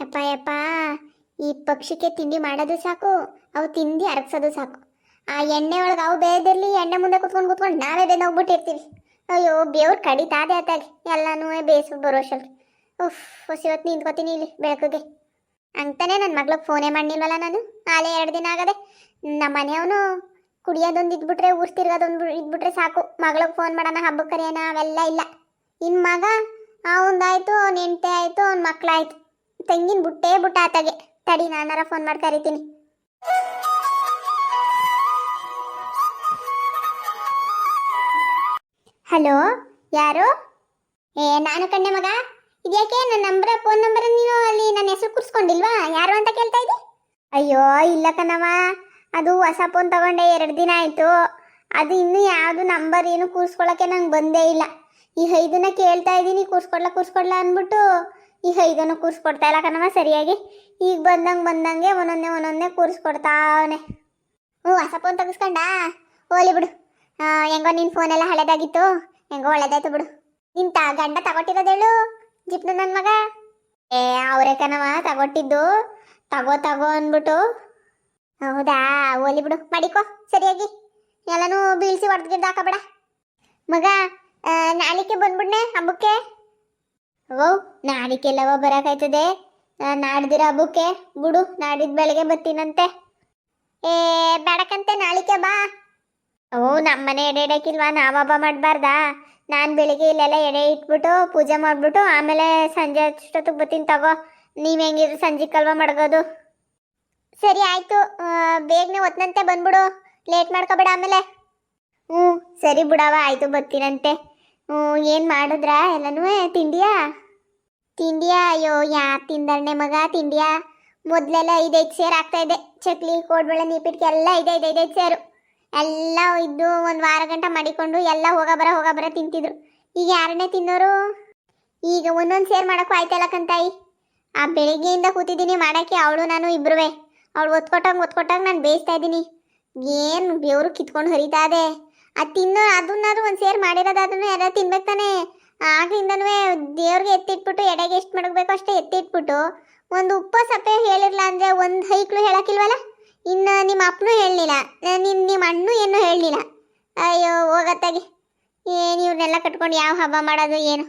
ಯಪ್ಪ ಯಪ್ಪ, ಈ ಪಕ್ಷಿಗೆ ತಿಂಡಿ ಮಾಡೋದು ಸಾಕು, ಅವು ತಿಂಡಿ ಅರಗ್ಸೋದು ಸಾಕು. ಆ ಎಣ್ಣೆ ಒಳಗೆ ಅವು ಬೇಯದಿರ್ಲಿ, ಎಣ್ಣೆ ಮುಂದೆ ಕುತ್ಕೊಂಡು ಕುತ್ಕೊಂಡು ನಾವೇ ಬೇಗ ಹೋಗ್ಬಿಟ್ಟಿರ್ತೀವಿ ಅಯ್ಯೋ, ಬೇವ್ರು ಕಡಿತಾದೆ ಆತಾಗ, ಎಲ್ಲನೂ ಬೇಸು ಬರೋಷಲ್ರಿ ಉಫ್, ಹೊಸ ಹೊತ್ತು ನಿಂತ್ಕೋತೀನಿ ಇಲ್ಲಿ ಬೆಳಕಿಗೆ. ಅಂತಾನೆ ನನ್ನ ಮಗ್ಳಿಗೆ ಫೋನೇ ಮಾಡಿಲ್ವಲ್ಲ ನಾನು? ಆಲೇ ಎರಡು ದಿನ ಆಗದೆ. ನಮ್ಮ ಮನೆಯವನು ಕುಡಿಯೋದೊಂದು ಇದ್ಬಿಟ್ರೆ ಊರ್ ತಿರ್ಗೋದೊಂದು ಇದ್ಬಿಟ್ರೆ ಸಾಕು. ಮಗಳಿಗೆ ಫೋನ್ ಮಾಡೋಣ ಹಬ್ಬಕ್ಕೆ ಕರೆಯೋಣ, ಅವೆಲ್ಲ ಇಲ್ಲ. ಇನ್ನು ಮಗ ಅವಂದಾಯ್ತು ಅವ್ನ ಹೆಂಡತಿ ಆಯಿತು, ಅವ್ನ ಮಕ್ಕಳಾಯ್ತು ತೆಂಗಿನ ಬುಟ್ಟೆ ಬುಟ್ಟ ಆತಾಗೆ. ತಡಿ, ನಾನಾರ ಫೋನ್ ಮಾಡಿ ಕರಿತೀನಿ. ಹಲೋ ಯಾರು? ಏ, ನಾನು ಕಣ್ಣೆ ಮಗ? ಇದ್ಯಾಕೆ? ನನ್ನ ನಂಬರ್ ಫೋನ್ ನಂಬರ್ ನೀನು ಅಲ್ಲಿ ನನ್ನ ಹೆಸರು ಕೂರಿಸ್ಕೊಂಡಿಲ್ವಾ? ಯಾರು ಅಂತ ಕೇಳ್ತಾ ಇದ್ದೆ? ಅಯ್ಯೋ, ಇಲ್ಲ ಕಣವ ಅದು ಹೊಸ ಫೋನ್ ತಗೊಂಡೆ, ಎರಡು ದಿನ ಆಯಿತು. ಅದು ಇನ್ನೂ ಯಾವುದು ನಂಬರ್ ಏನು ಕೂರಿಸ್ಕೊಳ್ಳೋಕ್ಕೆ ನಂಗೆ ಬಂದೇ ಇಲ್ಲ. ಈ ಐದನ್ನ ಕೇಳ್ತಾ ಇದ್ದೀನಿ, ಕೂರಿಸ್ಕೊಡ್ಲ ಕೂರಿಸ್ಕೊಡ್ಲ ಅಂದ್ಬಿಟ್ಟು ಈ ಇದನ್ನು ಕೂರಿಸ್ಕೊಡ್ತಾ ಇಲ್ಲ ಕಣವ ಸರಿಯಾಗಿ. ಈಗ ಬಂದಂಗೆ ಬಂದಂಗೆ ಒಂದೊಂದೇ ಒಂದೊಂದೇ ಕೂರಿಸ್ಕೊಡ್ತಾವನೆ ಹ್ಞೂ, ಹೊಸ ಫೋನ್ ತೆಗಿಸ್ಕೊಂಡ? ಓಲಿ ಬಿಡು. ಹೆಂಗೋ ನಿನ್ನ ಫೋನೆಲ್ಲ ಹಳೇದಾಗಿತ್ತು. ಹೆಂಗೋ ಒಳ್ಳೇದಾಯ್ತು ಬಿಡು. ನಿನ್ನ ತ, ಗಂಡ ತಗೊಟ್ಟಿರೋದೇಳು ಜಿಪ್ನ ನನ್ನ ಮಗ. ಏ, ಅವರೇ ಕಣವ ತಗೊಟ್ಟಿದ್ದು. ತಗೋ ತಗೋ ಅಂದ್ಬಿಟ್ಟು. ಹೌದಾ? ಓಲಿ ಬಿಡು. ಮಡಿಕೋ, ಸರಿಯಾಗಿ. ಎಲ್ಲನೂ ಬೀಳ್ಸಿ ಹೊಡೆದ್ಗಿಡ್ದು ಹಾಕಬೇಡ. ಮಗ ನಾಳಿಕೆ ಬಂದ್ಬಿಡ್ನೆ ಹಬ್ಬಕ್ಕೆ? ಓ ನಾಳಿಕೆಲ್ಲವ ಬರಕಾಯ್ತದೆ. ನಾಡ್ದಿರ ಹಬ್ಬಕ್ಕೆ ಬಿಡು ನಾಡಿದ ಬೆಳಗ್ಗೆ ಬರ್ತೀನಂತೆ ಏ, ಬೇಡಕಂತೆ, ನಾಳಿಕೆ ಬಾ. ಓ ನಮ್ಮನೆ ಎಡೆ ಇಡಕ್ಕಿಲ್ವಾ ನಾವ ಹಬ್ಬ ಮಾಡಬಾರ್ದಾ? ನಾನು ಬೆಳಿಗ್ಗೆ ಇಲ್ಲೆಲ್ಲ ಎಡೆ ಇಟ್ಬಿಟ್ಟು ಪೂಜೆ ಮಾಡ್ಬಿಟ್ಟು ಆಮೇಲೆ ಸಂಜೆ ಅಷ್ಟೊತ್ತಿಗೆ ಬರ್ತೀನಿ ತಗೋ. ನೀವು ಹೆಂಗಿದ್ರು ಸಂಜೆ ಕಲ್ವ ಮಡಗೋದು? ಸರಿ, ಆಯ್ತು. ಬೇಗನೆ ಹೊತ್ನಂತೆ ಬಂದ್ಬಿಡು. ಲೇಟ್ ಮಾಡ್ಕೊಬೇಡ ಆಮೇಲೆ. ಹ್ಞೂ ಸರಿ ಬಿಡವ ಆಯ್ತು ಬರ್ತೀನಂತೆ ಏನು ಮಾಡಿದ್ರ? ಎಲ್ಲನೂ ತಿಂಡಿಯಾ? ತಿಂಡಿಯಾ? ಅಯ್ಯೋ, ಯಾ ತಿಂದಣ್ಣೆ ಮಗ, ತಿಂಡಿಯಾ? ಮೊದಲೆಲ್ಲ ಐದೈದು ಸೇರು ಆಗ್ತಾ ಇದೆ. ಚಕ್ಲಿ, ಕೋಡ್ಬಳೆ ನೀಪಿಟ್ಕೆ ಎಲ್ಲ ಇದೆ ಐದೈದು ಸೇರು. ಎಲ್ಲ ಇದ್ದು ಒಂದು ವಾರ ಗಂಟ ಮಾಡಿಕೊಂಡು ಎಲ್ಲ ಹೋಗ ಬರ ಹೋಗ ಬರ ತಿಂತಿದ್ರು. ಈಗ ಯಾರನ್ನೇ ತಿನ್ನೋರು? ಈಗ ಒಂದೊಂದು ಸೇರ್ ಮಾಡೋಕ್ಕೂ ಆಯ್ತಲ್ಲ ಕಂತಾಯಿ. ಆ ಬೆಳಿಗ್ಗೆಯಿಂದ ಕೂತಿದ್ದೀನಿ ಮಾಡೋಕ್ಕೆ ಅವಳು, ನಾನು ಇಬ್ರುವೆ. ಅವಳು ಒತ್ಕೊಟ್ಟಂಗೆ ಒತ್ಕೊಟ್ಟಂಗೆ ನಾನು ಬೇಯಿಸ್ತಾ ಇದ್ದೀನಿ. ಏನು, ಬೆವರು ಕಿತ್ಕೊಂಡು ಹರಿತಾ ಇದೆ. ಅದು ತಿನ್ನೋ ಅದನ್ನಾದ್ರೂ ಒಂದು ಸೇರು ಮಾಡಿರೋದಾದ್ರೂ ಎಲ್ಲ ತಿನ್ಬೇಕು ತಾನೇ. ಆಗ್ಲಿಂದನೂ ದೇವ್ರಿಗೆ ಎತ್ತಿಟ್ಬಿಟ್ಟು ಎಡೆಗೆ ಎಷ್ಟು ಮಡಗಬೇಕು ಅಷ್ಟೇ ಎತ್ತಿಟ್ಬಿಟ್ಟು ಒಂದು ಉಪ್ಪು ಸಪ್ಪೆ ಹೇಳಿರಲ್ಲ ಅಂದರೆ ಒಂದು ಹೈಕ್ಳು ಹೇಳೋಕ್ಕಿಲ್ವಲ್ಲ? ಇನ್ನು ನಿಮ್ಮ ಅಪ್ಪನೂ ಹೇಳಲಿಲ್ಲ. ನಿನ್ನ ನಿಮ್ಮ ಅಣ್ಣು ಏನೂ ಹೇಳಲಿಲ್ಲ. ಅಯ್ಯೋ ಹೋಗತ್ತಾಗಿ. ಏನು ಇವ್ರನ್ನೆಲ್ಲ ಕಟ್ಕೊಂಡು ಯಾವ ಹಬ್ಬ ಮಾಡೋದು ಏನು?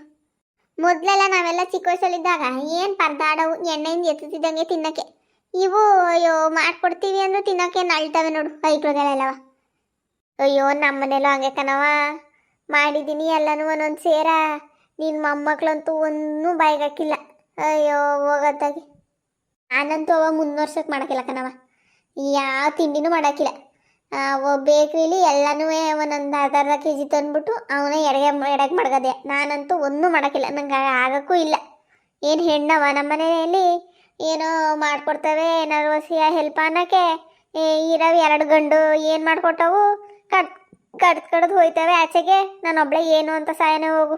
ಮೊದಲೆಲ್ಲ ನಾವೆಲ್ಲ ಚಿಕ್ಕ ವಯಸ್ಸಲ್ಲಿದ್ದಾಗ ಏನು ಪರದಾಡವು ಎಣ್ಣೆಯಿಂದ ಎತ್ತಿದ್ದಂಗೆ ತಿನ್ನೋಕ್ಕೆ. ಇವು ಅಯ್ಯೋ ಮಾಡ್ಕೊಡ್ತೀವಿ ಅಂದರೂ ತಿನ್ನೋಕೆ ನಳ್ತವೆ ನೋಡು ಹೈಕ್ಳುಗಳೆಲ್ಲವ ಅಯ್ಯೋ ನಮ್ಮನೇಲೂ ಹಂಗೆ ಕಣವ ಮಾಡಿದ್ದೀನಿ ಎಲ್ಲನೂ ಒಂದೊಂದು ಸೇರ. ನಿನ್ನ ಮೊಮ್ಮಕ್ಳಂತೂ ಒಂದೂ ಬಾಯಿಗಾಕಿಲ್ಲ. ಅಯ್ಯೋ ಹೋಗತ್ತಾಗಿ ನಾನಂತೂ ಅವ ವರ್ಷಕ್ಕೆ ಮಾಡೋಕ್ಕಿಲ್ಲ ಕಣವ ಯಾವ ತಿಂಡಿನೂ ಮಾಡೋಕ್ಕಿಲ್ಲ. ಬೇಕ್ರಿಲಿ ಎಲ್ಲನೂ ಒಂದೊಂದು ಅರ್ಧ ಅರ್ಧ ಕೆ ಜಿ ತಂದ್ಬಿಟ್ಟು ಅವನೇ ಎಡಗೆ ಎಡಗೆ ಮಡಗದೆ. ನಾನಂತೂ ಒಂದೂ ಮಾಡೋಕ್ಕಿಲ್ಲ. ನಂಗೆ ಆಗೋಕ್ಕೂ ಇಲ್ಲ. ಏನು ಹೆಣ್ಣವ ನಮ್ಮ ಮನೆಯಲ್ಲಿ? ಏನೋ ಮಾಡಿಕೊಡ್ತವೆ ಏನಾದ್ರು ಸಿಯ ಹೆಲ್ಪ್ ಅನ್ನೋಕ್ಕೆ ಇರವು ಎರಡು ಗಂಡು ಏನು ಮಾಡ್ಕೊಟ್ಟವು? ಕಟ್ ಕಡ್ದು ಕಡ್ದು ಹೋಯ್ತವೆ. ಆಚೆಗೆ ನಾನೊಬ್ಳೆ ಏನು ಅಂತ ಸಾಯನೇ ಹೋಗು.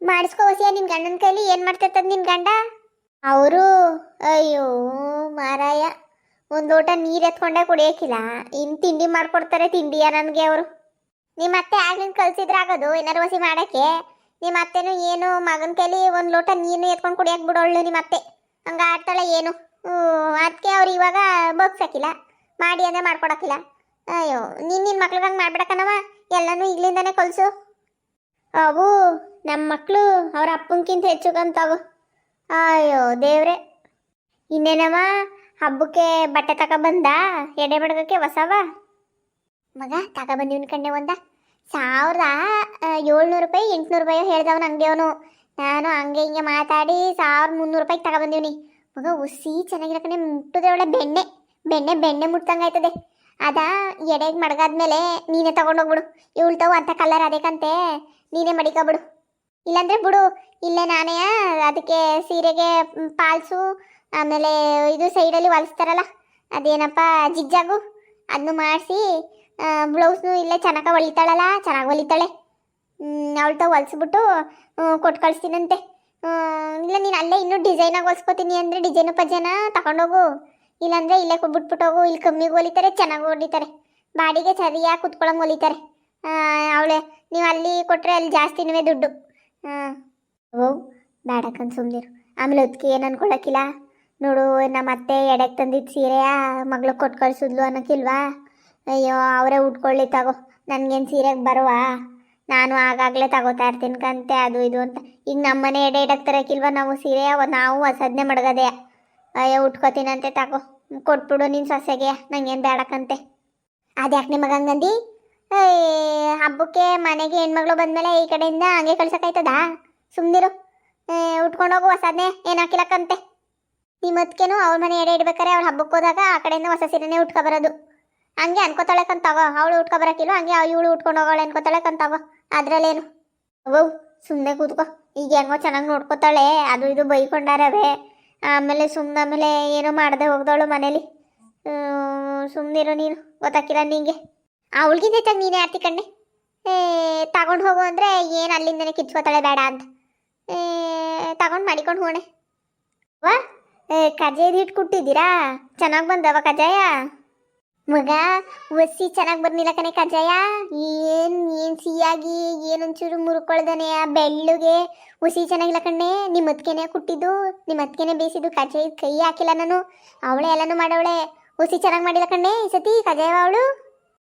ಮಾಡಿಸ್ಕೋ ಹೊಸಿಯ ನಿನ್ನ ಗಂಡನ ಕೈಲಿ ಏನು ಮಾಡ್ತಿರ್ತದ ನಿನ್ನ ಗಂಡ? ಅವರು, ಅಯ್ಯೋ ಮಾರಾಯ, ಒಂದು ಲೋಟ ನೀರು ಎತ್ಕೊಂಡೆ ಕುಡಿಯೋಕ್ಕಿಲ್ಲ ಇನ್ನು ತಿಂಡಿ ಮಾಡ್ಕೊಡ್ತಾರೆ ತಿಂಡಿಯ ನನಗೆ ಅವರು. ನಿಮ್ಮ ಅತ್ತೆ ಆಗ್ಲಿಂದ ಕಲ್ಸಿದ್ರೆ ಆಗೋದು ಏನಾರು ವಸಿ ಮಾಡೋಕ್ಕೆ. ನಿಮ್ಮ ಅತ್ತೆನೂ ಏನು, ಮಗನ ಕೈಲಿ ಒಂದು ಲೋಟ ನೀರು ಎತ್ಕೊಂಡು ಕುಡಿಯಕ್ಕೆ ಬಿಡೋಳು ನಿಮ್ಮ ಅತ್ತೆ. ಹಂಗೆ ಆಡ್ತಾಳೆ ಏನು. ಅದಕ್ಕೆ ಅವ್ರು ಇವಾಗ ಬಗ್ಸಾಕಿಲ್ಲ. ಮಾಡಿ ಅಂದ್ರೆ ಮಾಡ್ಕೊಡಕ್ಕಿಲ್ಲ ಅಯ್ಯೋ, ನೀನು ನಿನ್ನ ಮಕ್ಳಿಗೆ ಹಂಗೆ ಮಾಡ್ಬಿಡಕ್ಕನವ? ಎಲ್ಲನೂ ಇಲ್ಲಿಂದಾನೇ ಕಲಿಸು. ಅವು ನಮ್ಮ ಮಕ್ಕಳು ಅವ್ರ ಅಪ್ಪನ್ಕಿಂತ ಹೆಚ್ಚು ಕಂತಾವು ಅಯ್ಯೋ, ದೇವ್ರೆ. ಇನ್ನೇನವ? ಹಬ್ಬಕ್ಕೆ ಬಟ್ಟೆ ತಗೊಬಂದ ಎಡೆ ಬಡ್ಗಕ್ಕೆ ಹೊಸವ? ಮಗ ತಗೊಬಂದಿವ್ನ ಕಣ್ಣೆ ಒಂದ. ಸಾವಿರದ ಏಳ್ನೂರು ರೂಪಾಯಿ, ಎಂಟ್ನೂರು ರೂಪಾಯಿ ಹೇಳ್ದವನು ಅವನು. ನಾನು ಹಂಗೆ ಹಿಂಗೆ ಮಾತಾಡಿ ಸಾವಿರದ ಮುನ್ನೂರು ರೂಪಾಯಿಗೆ ತಗೊಬಂದಿವ್ನಿ ಮಗ ಉಸಿ ಚೆನ್ನಾಗಿರೋ ಕಣೆ ಮುಟ್ಟದೆ ಒಳ್ಳೆ ಬೆಣ್ಣೆ. ಬೆಣ್ಣೆ ಬೆಣ್ಣೆ ಮುಟ್ತಂಗಾಯ್ತದೆ ಅದ, ಎಡೆಗೆ ಮಡಗಾದ್ಮೇಲೆ ನೀನೇ ತಗೊಂಡೋಗ್ಬಿಡು. ಇವಳು ತಗೋ ಅಂತ ಕಲರ್ ಅದಕ್ಕಂತೆ ನೀನೇ ಮಡಿಕೊಬಿಡು. ಇಲ್ಲಾಂದ್ರೆ ಬಿಡು, ಇಲ್ಲೇ ನಾನೇ ಅದಕ್ಕೆ ಸೀರೆಗೆ ಪಾಲ್ಸು, ಆಮೇಲೆ ಇದು ಸೈಡಲ್ಲಿ ಹೊಲಿಸ್ತಾರಲ್ಲ, ಅದೇನಪ್ಪ, ಜಿಗ್ಜಾಗು ಅದನ್ನು ಮಾಡಿಸಿ ಬ್ಲೌಸ್ನು ಇಲ್ಲೇ ಚೆನ್ನಾಗಿ ಹೊಲಿತಾಳಲ್ಲ, ಚೆನ್ನಾಗಿ ಹೊಲಿತಾಳೆ. ಅವಳ್ತ ಹೊಲಿಸ್ಬಿಟ್ಟು ಕೊಟ್ಟು ಕಳಿಸ್ತೀನಂತೆ. ಇಲ್ಲ, ನೀನು ಅಲ್ಲೇ ಇನ್ನೂ ಡಿಸೈನಾಗಿ ಹೊಲ್ಸ್ಕೊತೀನಿ ಅಂದರೆ ಡಿಸೈನು ಪಜ್ಜನ ತಗೊಂಡೋಗು. ಇಲ್ಲಾಂದ್ರೆ ಇಲ್ಲೇ ಬಿಟ್ಬಿಟ್ಟು ಹೋಗು, ಇಲ್ಲಿ ಕಮ್ಮಿಗೆ ಹೊಲಿತಾರೆ ಚೆನ್ನಾಗಿ ಹೊಲಿತಾರೆ. ಬಾಡಿಗೆ ಸರಿಯಾಗಿ ಕುತ್ಕೊಳಂಗೆ ಹೊಲಿತಾರೆ ಅವಳೆ, ನೀವು ಅಲ್ಲಿ ಕೊಟ್ಟರೆ ಅಲ್ಲಿ ಜಾಸ್ತಿನೇ ದುಡ್ಡು. ಹಾಂ ಓ ಬೇಡಕ್ಕಂತ ಸುಮ್ಮನಿರು ಆಮೇಲೆ ಅದಕ್ಕೆ ಏನು ಅನ್ಕೊಳಕ್ಕಿಲ್ಲ? ನೋಡು, ನಮ್ಮ ಅತ್ತೆ ಎಡೆಗೆ ತಂದಿದ್ದು ಸೀರೆಯ ಮಗಳು ಕೊಟ್ಟು ಕಳಿಸಿದ್ಲು ಅನ್ನೋಕ್ಕಿಲ್ವಾ? ಅಯ್ಯೋ, ಅವರೇ ಉಟ್ಕೊಳ್ಳಿ ತಗೋ. ನನಗೇನು ಸೀರೆಗೆ ಬರುವ? ನಾನು ಆಗಾಗಲೇ ತಗೋತಾ ಇರ್ತೀನಿ ಕಂತೆ, ಅದು ಇದು ಅಂತ. ಈಗ ನಮ್ಮನೆ ಎಡೆ ಇಡಕ್ಕೆ ತರಕ್ಕಿಲ್ವ ನಾವು ಸೀರೆ? ನಾವು ಹೊಸದ್ನೆ ಮಡಗದೆ. ಅಯ್ಯೋ, ಉಟ್ಕೋತೀನಂತೆ ತಗೋ. ಕೊಟ್ಬಿಡು ನಿನ್ನ ಸೊಸೆಗೆ, ನಂಗೇನು ಬೇಡಕ್ಕಂತೆ ಅದ್ಯಾಕೆ ನಿಮಗೆ ಹಂಗಂದು? ಹಬ್ಬಕ್ಕೆ ಮನೆಗೆ ಹೆಣ್ಮಗಳು ಬಂದಮೇಲೆ ಈ ಕಡೆಯಿಂದ ಹಂಗೆ ಕಳ್ಸೋಕ್ಕಾಯ್ತದ? ಸುಮ್ಮನಿರು ಉಟ್ಕೊಂಡೋಗು ಹೊಸದನ್ನೇ ಏನು ಹಾಕಿಲಕ್ಕಂತೆ? ನಿಮ್ಮತ್ಕೇನು ಅವ್ರ ಮನೆ ಎಡೆ ಇಡ್ಬೇಕಾರೆ ಅವ್ಳು ಹಬ್ಬಕ್ಕೆ ಹೋದಾಗ ಆ ಕಡೆಯಿಂದ ಹೊಸ ಸೀರೆನೇ ಉಟ್ಕೊ ಬರೋದು ಹಂಗೆ ಅನ್ಕೋತಾಳೆ ತಗೋ. ಅವಳು ಬರೋಕಿಲ್ಲ ಹಂಗೆ ಇವಳು ಉಟ್ಕೊಂಡು ಹೋಗೋಳೆ ಅನ್ಕೋತಾಳೆ ತಗೋ. ಅದ್ರಲ್ಲೇನು? ಅವ್ವ ಸುಮ್ಮನೆ ಕೂತ್ಕೋ. ಈಗ ಹೆಂಗೋ ಚೆನ್ನಾಗಿ ನೋಡ್ಕೋತಾಳೆ. ಅದು ಇದು ಬೈಕೊಂಡಾರವೆ. ಆಮೇಲೆ ಸುಮ್ಮನೆ ಆಮೇಲೆ ಏನೋ ಮಾಡದೆ ಹೋಗ್ದವಳು ಮನೇಲಿ. ಸುಮ್ಮನಿರು ನೀನು ಗೊತ್ತಾಕಿಲ್ಲ ನಿಂಗೆ. ಅವಳಿಗಿಂತ ಹೆಚ್ಚಾಗಿ ನೀನೇ ಆರ್ತಿ ಕಣ್ಣೆ? ತಗೊಂಡು ಹೋಗು ಅಂದರೆ ಏನು ಅಲ್ಲಿಂದನೇ ಕಿಚ್ಕೋತಾಳೆ ಬೇಡ ಅಂತ. ತಗೊಂಡು ಮಾಡಿಕೊಂಡು ಹೋಣೆ. ವಾ ಕಜಾಯದ ಹಿಟ್ಟು ಕುಟ್ಟಿದ್ದೀರಾ? ಚೆನ್ನಾಗಿ ಬಂದವ ಕಜಾಯ ಮಗ ಒಸಿ ಚೆನ್ನಾಗಿ ಬರ್ನಿಲ್ಲ ಕಣೆ ಕಜಾಯ ಏನ್ ಏನ್ ಸಿಹಿಯಾಗಿ ಏನ್ ಒಂಚೂರು ಮುರುಕೊಳ್ದನೆ ಆ ಬೆಳ್ಳುಗೆ ಹುಸಿ ಚೆನ್ನಾಗಿಲ್ಲ ಕಣ್ಣೆ. ನಿಮ್ಮ ಅತ್ಕೆನೆ ಕುಟ್ಟಿದ್ದು ನಿಮ್ಮ ಅತ್ಕೆನೆ ಬೇಯಿಸಿದ್ದು ಕಜಾಯ ಕೈ ಹಾಕಿಲ್ಲ ನಾನು. ಅವಳೆ ಎಲ್ಲಾನು ಮಾಡವಳೆ. ಹುಸಿ ಚೆನ್ನಾಗಿ ಮಾಡಿಲ್ಲ ಕಣ್ಣೆ ಈ ಸತಿ ಕಜಾಯವ ಅವಳು?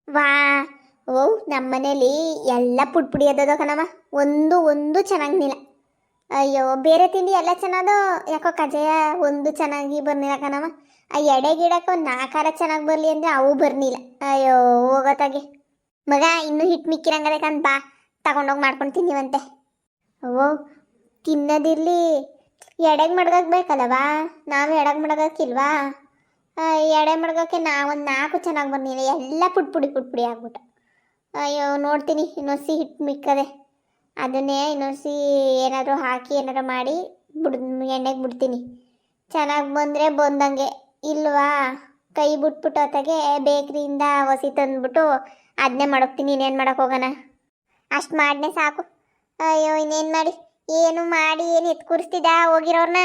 ವಾ ಓ ನಮ್ಮನೇಲಿ ಎಲ್ಲ ಪುಡ್ ಪುಡಿ ಅದ ಕಣವ ಒಂದು ಒಂದು ಚೆನ್ನಾಗಿಲ್ಲ ಅಯ್ಯೋ, ಬೇರೆ ತಿಂಡಿ ಎಲ್ಲ ಚೆನ್ನಾದೋ? ಯಾಕೋ ಕಜಾಯ ಒಂದು ಚೆನ್ನಾಗಿ ಬರ್ನಿಲ್ಲ ಕಣವ ಆ ಎಡೆ ಗಿಡಕ್ಕೆ ಒಂದು ಚೆನ್ನಾಗಿ ಬರಲಿ ಅಂದರೆ ಅವು ಬರ್ನಿಲ್ಲ. ಅಯ್ಯೋ ಹೋಗೋತಾಗೆ ಮಗ, ಇನ್ನೂ ಹಿಟ್ಟು ಮಿಕ್ಕಿರಂಗದಕ್ಕಂತ ಬಾ. ತಗೊಂಡೋಗಿ ಮಾಡ್ಕೊಂಡು ತಿನ್ನಿವಂತೆ. ಓ ತಿನ್ನೋದಿರಲಿ. ಎಡೆಗೆ ಮಡ್ಗಾಕ್ಬೇಕಲ್ಲವಾ ನಾವು ಎಡಗೆ ಮಡ್ಗಾಕಿಲ್ವಾ ಎಡೆ ಮಡ್ಗಕ್ಕೆ ಒಂದು ನಾಲ್ಕು ಚೆನ್ನಾಗಿ ಬರ್ನಿಲ್ಲ ಎಲ್ಲ ಪುಡ್ ಪುಡಿ ಪುಡ್ ಪುಡಿ ಆಗ್ಬಿಟ್ಟು. ಅಯ್ಯೋ, ನೋಡ್ತೀನಿ. ಇನ್ನೊಸಿ ಹಿಟ್ಟು ಮಿಕ್ಕದೆ. ಅದನ್ನೇ ಇನ್ನೊಸಿ ಏನಾದರೂ ಹಾಕಿ ಏನಾದ್ರು ಮಾಡಿ ಬಿಡ್ ಎಣ್ಣೆಗೆ ಬಿಡ್ತೀನಿ. ಚೆನ್ನಾಗಿ ಬಂದರೆ ಬಂದಂಗೆ. ಇಲ್ವಾ? ಕೈ ಬಿಟ್ಬಿಟ್ಟು ಹೊತ್ತಾಗೆ ಬೇಕ್ರಿಯಿಂದ ಹೊಸಿ ತಂದ್ಬಿಟ್ಟು ಅದನ್ನೇ ಮಾಡೋಗ್ತೀನಿ ಇನ್ನೇನು ಮಾಡೋಕ್ಕೋಗೋಣ ಅಷ್ಟು ಮಾಡಿನೇ ಸಾಕು. ಅಯ್ಯೋ, ಇನ್ನೇನು ಮಾಡಿ? ಏನು ಮಾಡಿ, ಏನು ಎತ್ ಕೂರಿಸ್ತಿದ್ದ ಹೋಗಿರೋರ್ನ?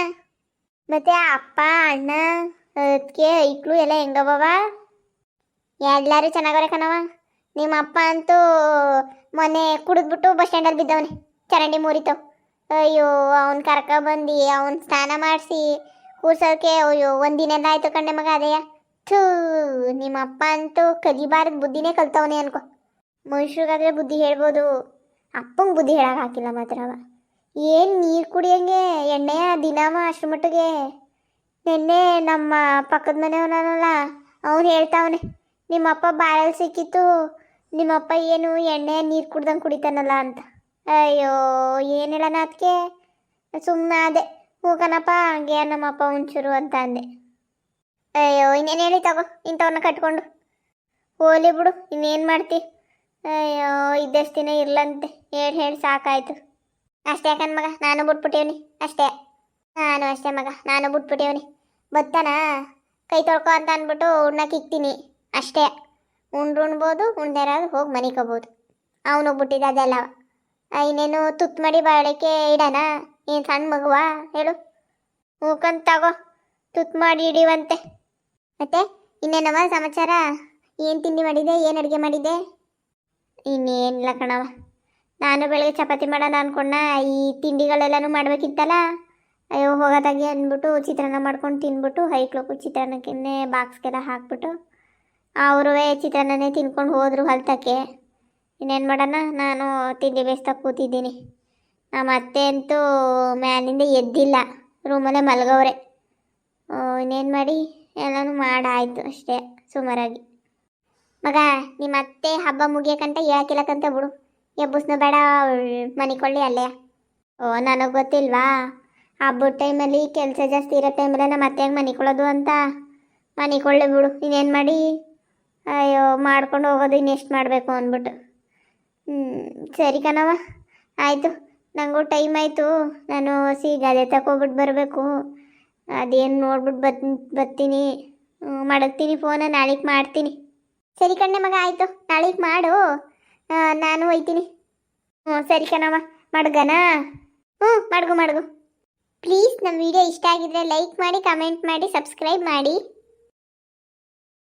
ಮತ್ತೆ ಅಪ್ಪ, ಅಣ್ಣ ಅದಕ್ಕೆ ಐಕ್ಳು ಎಲ್ಲ ಹೆಂಗವ ಎಲ್ಲರೂ ಚೆನ್ನಾಗವ್ರೆ ಕಣವ ನಿಮ್ಮ ಅಪ್ಪ ಅಂತೂ ಮೊನ್ನೆ ಕುಡಿದ್ಬಿಟ್ಟು ಬಸ್ ಸ್ಟ್ಯಾಂಡಲ್ಲಿ ಬಿದ್ದವನೆ. ಚರಂಡಿ ಮುರಿತವ್ ಅಯ್ಯೋ, ಅವ್ನ ಕರ್ಕ ಬಂದು ಅವ್ನ ಸ್ನಾನ ಮಾಡಿಸಿ, ಕೂರ್ಸೋಕೆ, ಅಯ್ಯೋ ಒಂದಿನೆಲ್ಲ ಆಯ್ತು ಕಣ್ಣೆ ಮಗ ಅದೇಯ. ಥೂ ನಿಮ್ಮ ಅಪ್ಪ ಅಂತೂ ಕಲಿಬಾರ್ದು ಬುದ್ಧಿನೇ ಕಲ್ತವನೆ ಅನ್ಕೋ. ಮನುಷ್ಯರಿಗಾದ್ರೆ ಬುದ್ಧಿ ಹೇಳ್ಬೋದು. ಅಪ್ಪಂಗೆ ಬುದ್ಧಿ ಹೇಳಕ್ಕೆ ಹಾಕಿಲ್ಲ ಮಾತ್ರ ಅವ. ಏನು ನೀರು ಕುಡಿಯಂಗೆ, ಎಣ್ಣೆಯ ದಿನವ ಅಷ್ಟ್ರ ಮಟ್ಟಿಗೆ. ನಿನ್ನೆ ನಮ್ಮ ಪಕ್ಕದ ಮನೆಯವನಲ್ಲ ಅವನು ಹೇಳ್ತಾವನೆ ನಿಮ್ಮಪ್ಪ ಬಾಳಲ್ಲಿ ಸಿಕ್ಕಿತ್ತು ನಿಮ್ಮಪ್ಪ ಏನು ಎಣ್ಣೆ ನೀರು ಕುಡ್ದಂಗೆ ಕುಡಿತಾನಲ್ಲ ಅಂತ. ಅಯ್ಯೋ, ಏನು ಹೇಳೋಣ ಅದಕ್ಕೆ ಸುಮ್ಮನೆ ಅದೇ ಹೋಗನಪ್ಪ, ಹಂಗೆ ನಮ್ಮಪ್ಪ ಒಂಚೂರು ಅಂತ ಅಂದೆ. ಅಯ್ಯೋ, ಇನ್ನೇನು ಹೇಳಿ ತಗೋ ಇಂಥವನ್ನ ಕಟ್ಕೊಂಡು. ಹೋಲಿ ಬಿಡು, ಇನ್ನೇನು ಮಾಡ್ತಿ? ಅಯ್ಯೋ, ಇದ್ದಷ್ಟು ದಿನ ಇರ್ಲಂತೆ. ಹೇಳಿ ಹೇಳಿ ಸಾಕಾಯ್ತು. ಅಷ್ಟೇ ಯಾಕನ್ ಮಗ, ನಾನು ಬಿಟ್ಬಿಟ್ಟೇವ್ನಿ. ಅಷ್ಟೇ. ನಾನು ಅಷ್ಟೇ ಮಗ, ನಾನು ಬಿಟ್ಬಿಟ್ಟೇವ್ನಿ. ಬತ್ತಾನ? ಕೈ ತೊಳ್ಕೊ ಅಂತ ಅಂದ್ಬಿಟ್ಟು ಉಣ್ಣಕ್ಕೆ ಇಕ್ತೀನಿ. ಅಷ್ಟೇ. ಉಂಡ್ರು ಉಣ್ಬೋದು ಉಂಡೆರಾದ್ರು ಹೋಗಿ ಮನಿಕೋಬೋದು ಅವನು ಬಿಟ್ಟಿದ್ದ ಅದೆಲ್ಲ. ಇನ್ನೇನು ತುತ್ತು ಮಾಡಿ ಬಾಳಕ್ಕೆ ಇಡೋಣ ಏನು ಸಣ್ಣ ಮಗುವ? ಹೇಳು. ಹೂಕಂತ ತಗೋ. ತುತ್ತು ಮಾಡಿ ಇಡಿವಂತೆ ಮತ್ತೆ ಇನ್ನೇನವ ಸಮಾಚಾರ? ಏನು ತಿಂಡಿ ಮಾಡಿದೆ? ಏನು ಅಡುಗೆ ಮಾಡಿದೆ? ಇನ್ನೇನಿಲ್ಲ ಕಣವ ನಾನು ಬೆಳಗ್ಗೆ ಚಪಾತಿ ಮಾಡೋಣ ಅನ್ಕೊಂಡ, ಈ ತಿಂಡಿಗಳೆಲ್ಲನೂ ಮಾಡಬೇಕಿತ್ತಲ್ಲ? ಅಯ್ಯೋ, ಹೋಗೋದಾಗೆ ಅಂದ್ಬಿಟ್ಟು ಚಿತ್ರಾನ್ನ ಮಾಡ್ಕೊಂಡು ತಿನ್ಬಿಟ್ಟು ಹೈಕ್ಳಕ್ಕೂ ಚಿತ್ರಾನ್ನಕ್ಕೆ ಬಾಕ್ಸ್ಗೆಲ್ಲ ಹಾಕ್ಬಿಟ್ಟು, ಅವರುವೇ ಚಿತ್ರಾನ್ನನೇ ತಿನ್ಕೊಂಡು ಹೋದರು ಹೊಲ್ತಕ್ಕೆ. ಇನ್ನೇನು ಮಾಡೋಣ? ನಾನು ತಿಂಡಿ ಬೇಯಿಸ್ತಾ ಕೂತಿದ್ದೀನಿ. ನಮ್ಮ ಅತ್ತೆ ಅಂತೂ ಮ್ಯಾಲಿಂದ ಎದ್ದಿಲ್ಲ, ರೂಮಲ್ಲೇ ಮಲಗವ್ರೆ. ಇನ್ನೇನು ಮಾಡಿ? ಎಲ್ಲನೂ ಮಾಡಾಯಿತು ಅಷ್ಟೇ ಸುಮಾರಾಗಿ. ಮಗ, ನಿಮ್ಮ ಅತ್ತೆ ಹಬ್ಬ ಮುಗಿಯಕಂತ ಹೇಳಕ್ಕಿಲ್ಲಕಂತ ಬಿಡು. ಎಬ್ಬಸ್ನ ಬೇಡ, ಮನಿಕೊಳ್ಳಿ ಅಲ್ಲೇ. ಓ, ನನಗೆ ಗೊತ್ತಿಲ್ವಾ? ಹಬ್ಬದ ಟೈಮಲ್ಲಿ ಕೆಲಸ ಜಾಸ್ತಿ ಇರೋ ಟೈಮಲ್ಲೇ ನಮ್ಮ ಅತ್ತೆಗೆ ಮನಿಕೊಳ್ಳೋದು ಅಂತ. ಮನಿಕೊಳ್ಳಿ ಬಿಡು, ಇನ್ನೇನು ಮಾಡಿ? ಅಯ್ಯೋ, ಮಾಡ್ಕೊಂಡು ಹೋಗೋದು ಇನ್ನೆಷ್ಟು ಮಾಡಬೇಕು ಅಂದ್ಬಿಟ್ಟು. ಹ್ಞೂ ಸರಿ ಕಣವ ಆಯಿತು ನನಗೂ ಟೈಮ್ ಆಯಿತು. ನಾನು ಸಿ ಗದೆ ತಗೋಬಿಟ್ಟು ಬರಬೇಕು. ಅದೇನು ನೋಡ್ಬಿಟ್ಟು ಬತ್ ಬರ್ತೀನಿ ಮಡಗ್ತೀನಿ ಫೋನ, ನಾಳೆಗೆ ಮಾಡ್ತೀನಿ. ಸರಿ ಕಣ್ಣೆ ಮಗ, ಆಯಿತು. ನಾಳೆಗೆ ಮಾಡು. ನಾನು ಒಯ್ತೀನಿ ಹ್ಞೂ, ಸರಿ ಕಣವ ಮಡ್ಗನಾ? ಹ್ಞೂ, ಮಡ್ಗು ಮಡ್ಗು. ಪ್ಲೀಸ್ ನಮ್ಮ ವಿಡಿಯೋ ಇಷ್ಟ ಆಗಿದ್ರೆ ಲೈಕ್ ಮಾಡಿ, ಕಮೆಂಟ್ ಮಾಡಿ, ಸಬ್ಸ್ಕ್ರೈಬ್ ಮಾಡಿ.